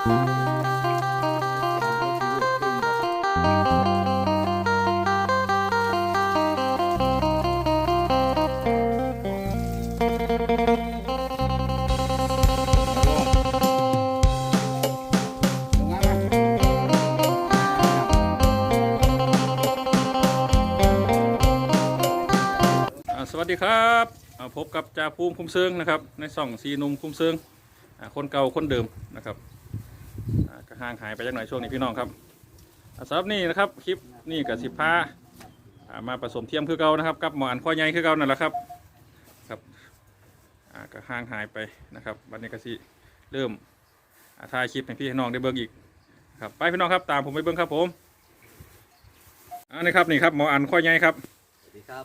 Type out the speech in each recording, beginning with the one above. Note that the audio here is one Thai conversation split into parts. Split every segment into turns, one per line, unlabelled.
สวัสดีครับพบกับจ่าภูมิคุ้มเซิงนะครับ ในส่องสีนุ่มคุ้มเซิงอ่าคนเก่าคนเดิมนะครับ อ่าก็ห่างหายไปจักหน่อยช่วงนี้พี่น้องครับอ่าสำหรับนี่นะครับคลิปนี่กับสิพาอ่ามาผสมเทียมคือเก่านะครับกับหมออันข้อใหญ่คือเก่านั่นแหละครับครับอ่าก็ห่างหายไปนะครับวันนี้ก็สิเริ่มอ่าถ่ายคลิปให้พี่ให้น้องได้เบิ่งอีกครับไปพี่น้องครับตามผมไปเบิ่งครับผมอันนี้ครับนี่ครับหมออันข้อใหญ่ครับ
สวัสดีครับ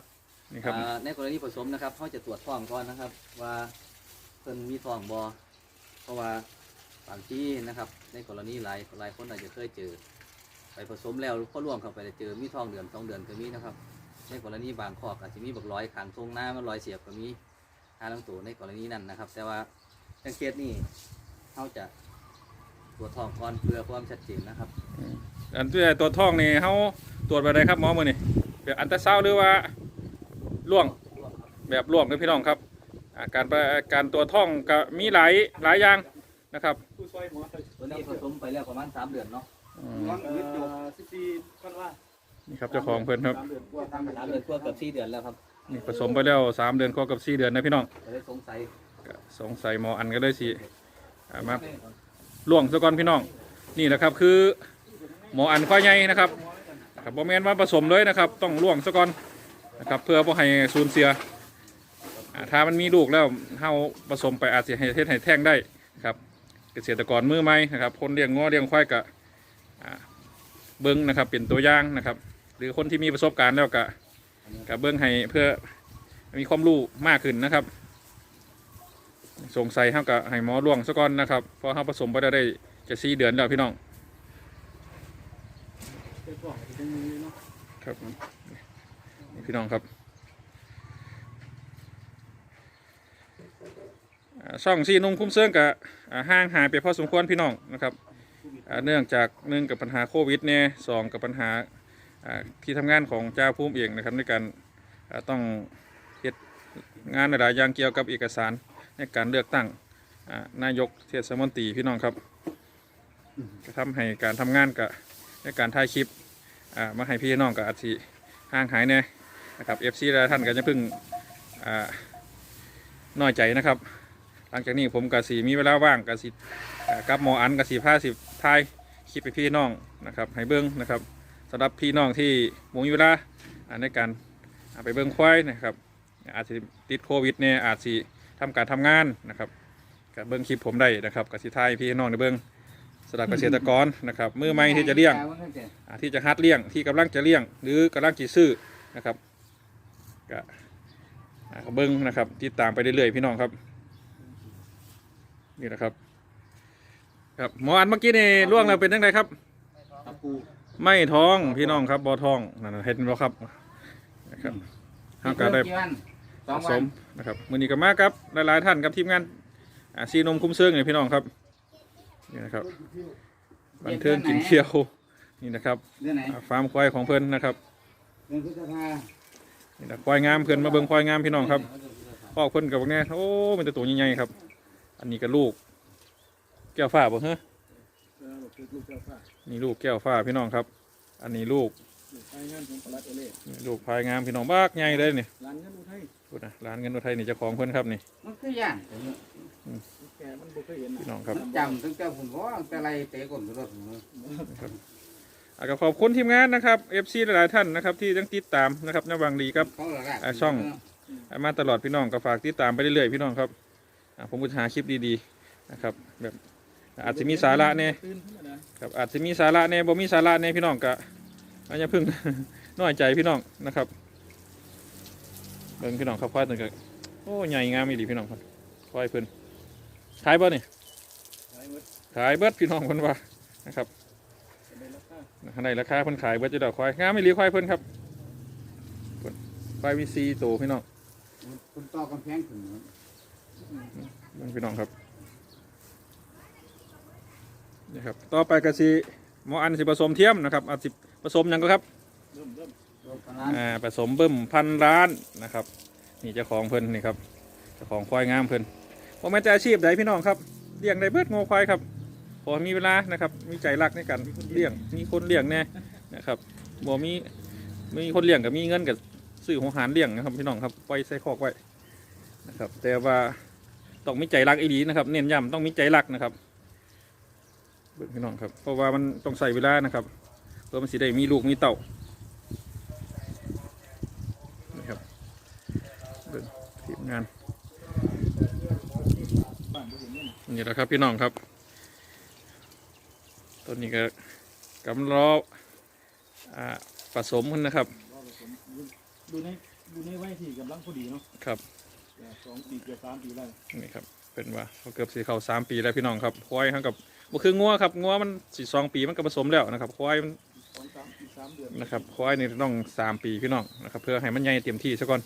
นี่ครับ
อ่าในกรณีผสมนะครับเขาจะตรวจท้องก่อนนะครับ ว่าเพิ่นมีท้องบอเพราะว่า บางที่นะครับ ในกรณีหลายหลายคนอาจจะเคยเจอ ไปผสมแล้วพอร่วมเข้าไปเจอมีทองเดือนสองเดือนก็มีนะครับ ในกรณีบางข้อกอาจจะมีบักร้อยขางทรงหน้ามันรอยเสียบก็มีหาลังตัวในกรณีนั้นนะครับ แต่ว่าจังเคสนี่เขาจะตรวจทองก่อนเพื่อความชัดเจนนะครับ
อันที่ตัวจท้องนี่เขาตรวจไปไดครับหมอมือนี่แบบอันตราซาวด์หรือว่าล่วงแบบล่วงเลยพี่น้องครับอ่าการประการตัวจท้องก็มีหลายหลายอย่างนะครับ
ตัวนี้ผสมไปแล้วประมาณสามเดือนเนาะ
อืม
วันหยุดอยู่สิบสี่กันว่า
นี่ครับเจ้าของเพื่อนครับ
สามเดือนกว่าทำ
สามเดือนกว่าเกือบสี่เดือนแล้วครับ
นี่ผสมไปแล้วสามเดือนกว่ากับสี่เดือนนะพี่น้อง
ก็เลยสงสัย
ก็สงสัยหมออันก็เลยสิอ่ามาล่วงซะก่อนพี่น้อง นี่นะครับคือหมออันข้อใหญ่นะครับครับบ่แม่นว่าผสมเลยนะครับ ต้องล่วงซะก่อนนะครับ เพื่อบ่ให้สูญเสียอ่าถ้ามันมีลูกแล้วเฮาผสมไปอาจจะให้เทศให้แท่งได้ครับ เกษตรกรมือใหม่นะครับคนเลี้ยงง้อเลี้ยงควายกะเบิ้งนะครับเป็นตัวอย่างนะครับ หรือคนที่มีประสบการณ์แล้วกะกะเบิ้งให้เพื่อมีความรู้มากขึ้นนะครับ สงสัยเฮากะให้หมอล่วงซะก่อนนะครับเพราะเฮาผสมไปได้ได้จะสี่เดือนแล้วพี่น้องครับพี่น้องครับอ่า ช่องซีนุ่งคุ้มเสื่องกับห่างหายไปพอสมควรพี่น้องนะครับเนื่องจากหนึ่งกับปัญหาโควิดเนี่ยสองกับปัญหาที่ทำงานของเจ้าภูมิเองนะครับในการต้องเฮ็ดงานหลายอย่างเกี่ยวกับเอกสารในการเลือกตั้งนายกเทศมนตรีพี่น้องครับก็ทำให้การทำงานกับในการถ่ายคลิปมาให้พี่น้องกับอาทิห่างหายแน่นะครับเอฟซีท่านก็จะพึ่งน้อยใจนะครับ ลังจากนี้ผมกับสีมีเวลาว่างกับสีอ่ากับหมออันกับสีผ้าสิทายคลิปไปพี่น้องนะครับให้เบิ้งนะครับสำหรับพี่น้องที่มมีเวลาอ่าในการไปเบิ้งควายนะครับ อาจจะติดโควิดเนี่ยอาจสิทำการทำงานนะครับกับเบิ้งคลิปผมได้นะครับกับสีทายพี่น้องในเบิ้งสำหรับเกษตรกรนะครับมือใหม่ที่จะเลี้ยงที่จะฮัดเลี้ยงที่กำลังจะเลี้ยง หรือกำลังจีซื้อนะครับก็อ่าก็เบิ้งนะครับติดตามไปเรื่อยๆพี่น้องครับ นี่นะครับ ครับหมออันเมื่อกี้นี่ล่วงแล้วเป็นยังไงครับ
ตะปู
ไม่ท้องพี่น้องครับบอท้องนั่นนะเห็นบ่ครับนะครับห้าการได้ผสมนะครับมือนี้ก็มาครับหลาย ๆ ท่านกับทีมงานอ่าซีนมคุ้มเซิงนี่พี่น้องครับนี่นะครับบันเทิงกินเที่ยวนี่นะครับ
เรื่องไหน
อ่าฟาร์มควายของเพื่อนนะครับ
เรื่องพฤษภา
นี่นะควายงามเพื่อนมาเบิ่งควายงามพี่น้องครับพ่อเพื่อนกับพวกนี้โอ้มันจะตัวใหญ่ๆครับ อันนี้ก็ลูก แก้วฟ้าบ่เฮ้
เออคือลูกเจ้าฟ้า
นี่ลูกแก้วฟ้าพี่น้องครับ อันนี้ลูก
ไปงานของปลัดเอเล่
นี่ลูกพายงามพี่น้องบ้ากใหญ่เลยนี่
ร้านเงินอุทัย
พูดนะร้านเงินอุทัยนี่เจ้าของเพื่อนครับนี่
มันคือย่าง
แกมันบ่เคยเห็น
พี่น้องครับ
มันจำตั้งแต่ผมว่าแต่ไรเตะก่อนรถผมเลย
อะก็ขอบคุณทีมงานนะครับ FC หลายๆท่านนะครับที่ยังติดตามนะครับนวังดีครับ
เขาละละ
อ่าช่องมาตลอดพี่น้องก็ฝากติดตามไปเรื่อยๆพี่น้องครับอะ ผมก็จะหาคลิปดีๆนะครับแบบอาจจะมีสาระเนี่ยครับอาจจะมีสาระเนี่ยบ่มีสาระเนี่ยพี่น้องกะอันนี้พึ่งน้อยใจพี่น้องนะครับเบิ่งพี่น้องครับควายตัวนี้ก็โอ้ใหญ่งามอีหลีพี่น้องครับควายเพิ่นขายบ่นี่
ขาย
ขายเบิดพี่น้องเพิ่นว่านะครับ
เป็นราคา
ในราคาเพิ่นขายเบิดจะดอกควายงามอีหลีควายเพิ่นครับควายมีซีโตพี่น้อง
คุณต่อกำแพงถึง
เบิ่ง พี่น้องครับนะครับ ต่อไปก็สิหมออันสิผสมเทียมนะครับอาจสิผสมยังก็ครับ
เริ่มเริ่ม
รวมพลัง
อ่าผสมเบิ่มพันล้านนะครับ นี่เจ้าของเพิ่นนี่ครับเจ้าของควายงามเพิ่นผมแม่นแต่อาชีพใดพี่น้องครับเลี้ยงได้เบิดงอควายครับพอมีเวลานะครับ มีใจรักในการเลี้ยงมีคนเลี้ยงแน่นะครับบ่มีมีคนเลี้ยงกับมีเงินกับซื้อหัวหารเลี้ยงนะครับพี่น้องครับไว้ใส่คอกไว้นะครับ แต่ว่า ต้องมีใจรักอีหลีนะครับเน้นย้ำต้องมีใจรักนะครับเบิ่งพี่น้องครับเพราะว่ามันต้องใส่เวลานะครับเพื่อมันสิได้มีลูกมีเต่านี่ครับเบิ่งทีมงาน
บ้านบ่เห็นเนี่ย
นี่แหละครับพี่น้องครับตอนนี้ก็กำลังรออ่าผสมกันนะครับ
รอผสมดูในดูในไว้ที่กำลังพอดีเนาะ
ครับ
เดี๋ยว สองปีเกือบสามปีแล้ว
นี่ครับเป็นว่าเขาเกือบสีเขาสามปีแล้วพี่น้องครับควายทั้งกับบ่คืองัวครับงัวมันสี่สองปีมันก็ผสมแล้วนะครับควายมัน
สองสามปีสามเดือน
นะครับควายนี่ต้องสามปีพี่น้องนะครับ เพื่อให้มันใหญ่เต็มที่ซะก่อน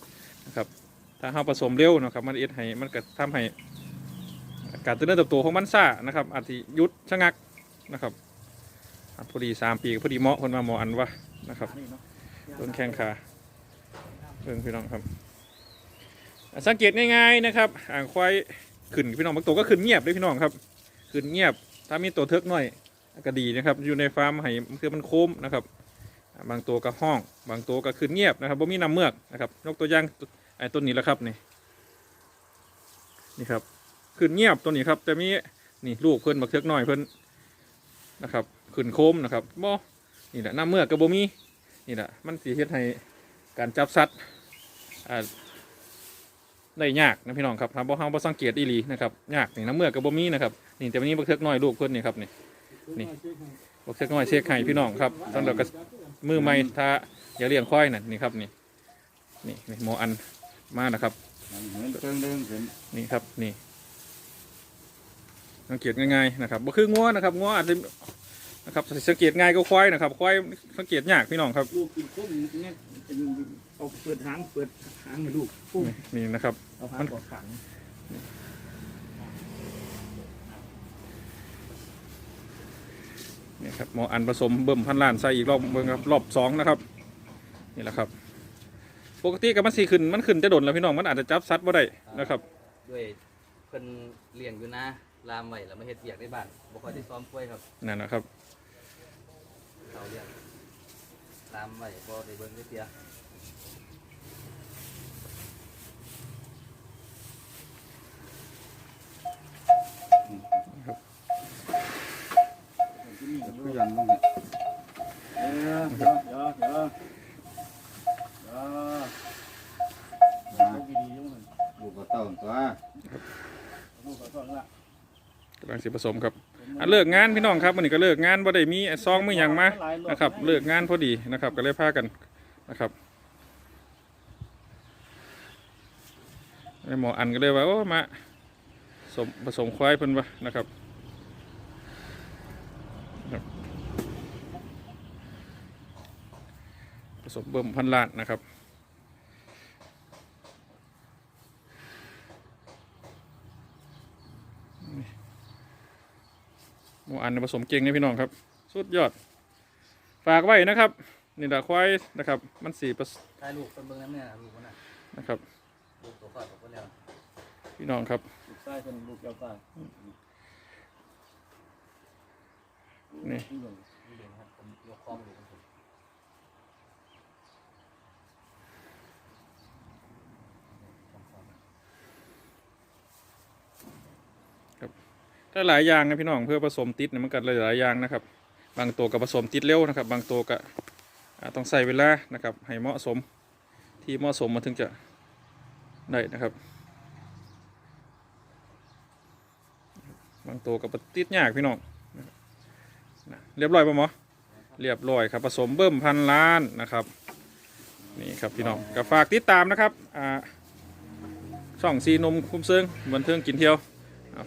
นะครับ ถ้าเราผสมเร็วนะครับ มันเอ็ดให้มันก็ทำให้การเจริญเติบโตของมันซ่านะครับอาจจะหยุดชะงักนะครับอะพอดีสามปีก็พอดีเหมาะคนมาหมออันวะนะครับ
นี่เนาะ
ต้นแข้งขาเพิ่งพี่น้องครับอะ สังเกตง่ายๆนะครับอ่างควายขึ้นพี่น้องบางตัวก็ขึ้นเงียบเลยพี่น้องครับขึ้นเงียบ ถ้ามีตัวเทิกหน่อยก็ดีนะครับ อยู่ในฟาร์มให้คือมันโค้มนะครับ บางตัวก็ห้อง บางตัวก็ขึ้นเงียบนะครับบ่มีน้ำเมือกนะครับยกตัวอย่างไอ้ต้นนี้แหละครับนี่นี่ครับขึ้นเงียบตัวนี้ครับแต่มีนี่ลูกเพิ่นบักเทิกหน่อยเพิ่นนะครับขึ้นโค้มนะครับบ่นี่แหละน้ำเมือกก็บ่มีนี่แหละมันสีเฮ็ดให้การจับสัตว์อ่า ได้ยากนะพี่น้องครับถ้าบ่เฮาบ่สังเกตอีหลีนะครับยากนี่น้ำเมือกกับบ่มีนะครับนี่แต่วันนี้บักเทือกน้อยลูกเพิ่นนี่ครับนี่นี่บักเทือกน้อยเช็คให้พี่น้องครับสำหรับกระมือใหม่ถ้าอย่าเลี้ยงควายน่ะนี่ครับนี่นี่นี่หมอันมานะครับ
นี่ครั
บนี่สังเกตง่ายๆนะครับบ่คืองัวนะครับงัวอาจจะนะครับสังเกตง่ายก็ควายนะครับควายสังเกตยากพี่น้องครับ
ลูกกินคุ้ม เนี่ยเป็นเอาเปิดหางเปิดหางให้ลูกคุ้ม
นี่นะครับ
เอาหางกอดขัง
นี่ครับหมออันผสมเบิ่มพันล้านใส่อีกรอบเบิ่งครับรอบสองนะครับ นี่แหละครับ ปกติกับมันสีขึ้นมันขึ้นจะโดนแล้วพี่น้องมันอาจจะจับซัดบ่ได้นะครับ
ด้วยเพิ่นเลี้ยงอยู่นะลามไว้แล้วมาเฮ็ดเวียกในบ้านบ่ค่อยได้ซ้อมกล้วยครับ
นั่นนะครับ
เขาเลี้ยงลามไว้บ่ได้เบิ่งได้เสีย
ที่นี่
ก็ยังต้องเนี่ย
เดี๋ยวเดี๋ยวเดี๋ยวเดี๋ยวเดี๋ยว
นะ
ลูกดีๆยุ่งเลย
ลูกก็เต้าตัว
ลู กำ
ลังสิผสมครับอันเลิกงานพี่น้องครับวันนี้ก็เลิกงานบ่ได้มีซองไมือหยังมานะครับเลิกงานพอดีนะครับ ก็เลยพากันนะครับไอ้หมออันก็เลยว่าโอ้มาสมผสมควายเพิ่นวะนะครับผสมเบิ่มพันล้านนะครับ หมูอั นผสมเก่งนะพี่น้องครับ สุดยอด ฝากไว้นะครับนี่ดาควายนะครับ มันสี่ประ
ถ่ายลูกเพิ่นเบิ่งนำเนี่ยลูกมันน่ะ
นะครับ
ลูกตัวคลอดออกไปแล้ว
พี่น้องครับ
ลูกชายคนลูกเจ้าชาย
นี่
นี่เบิ่งครับผมยกคอมลู
ถ้าหลายอย่างนะพี่น้องเพื่อผสมติดเนี่ยมันก็หลายอย่างนะครับ บางตัวก็ผสมติดเร็วนะครับ บางตัวก็ต้องใส่เวลานะครับ ให้เหมาะสมที่เหมาะสมมาถึงจะได้นะครับ บางตัวก็ติดยากพี่น้องเรียบร้อยป่ะหมอเรียบร้อยครับผสมเบิ่มพันล้านนะครับนี่ครับพี่น้องก็ฝากติดตามนะครับช่องซีนมคุ้มเซิงบันเทิงกินเที่ยว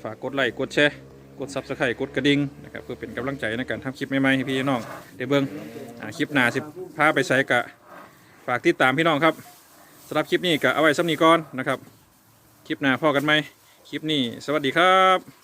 ฝากกดไลค์กดแชร์กดซับสไครต์กดกระดิ่งนะครับเพื่อเป็นกำลังใจในการทำคลิปใหม่ๆให้พี่น้องเดี๋ยวเบิ้งอ่าคลิปหน้าสิพาไปใช้กะฝากติดตามพี่น้องครับสำหรับคลิปนี้กะเอาไว้สำนีก่อนนะครับ คลิปหน้าพอกันไหมคลิปนี้ สวัสดีครับ